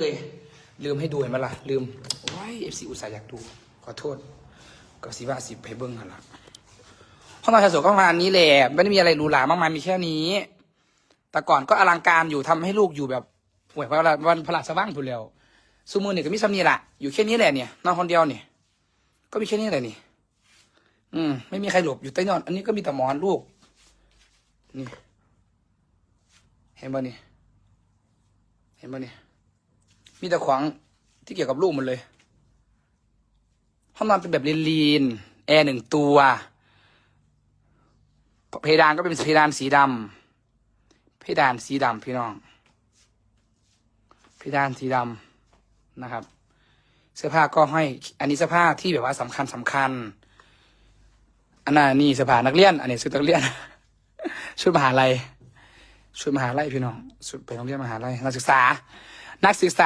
เลยลืมให้ดูเห็นไหมล่ะ ลืมโอ้ยเอฟซีอุตส่าห์อยากดู ขอโทษก็สิว่าสิไปเบิ้งกันละห้องนอนชายโสก็ประมาณนี้แหละไม่ได้มีอะไรหรูหรามากมายมีแค่นี้ แต่ก่อนก็อลังการอยู่ทำให้ลูกอยู่แบบห่วยเพราะว่าวันพระราชว่างพูดแล้วซูมือเนี่ยก็มีซ้ำนี่แหละอยู่แค่นี้แหละเนี่ยนอนคนเดียวเนี่ย ก็มีแค่นี้แหละนี่อืมไม่มีใครหลบอยู่ใต้นอน อันนี้ก็มีแต่หมอนลูก นี่ เห็นป่ะนี่เห็นป่ะนี่ มีแต่ของที่เกี่ยวกับลูกหมดเลย ห้องนอนเป็นแบบลีนๆแอร์หนึ่งตัว เพดานก็เป็นเพดานสีดำเพดานสีดำพี่น้อง เพดานสีดำนะครับ เสื้อผ้าก็ให้ อันนี้เสื้อผ้าที่แบบว่าสำคัญสำคัญ อันนั้นนี่เสื้อผ้านักเรียน อันนี้ชุดนักเรียน ชุดมหาลัยชุดมหาลัยพี่น้องชุดไปโรงเรียนมหาลัยนักศึกษา นักศึกษา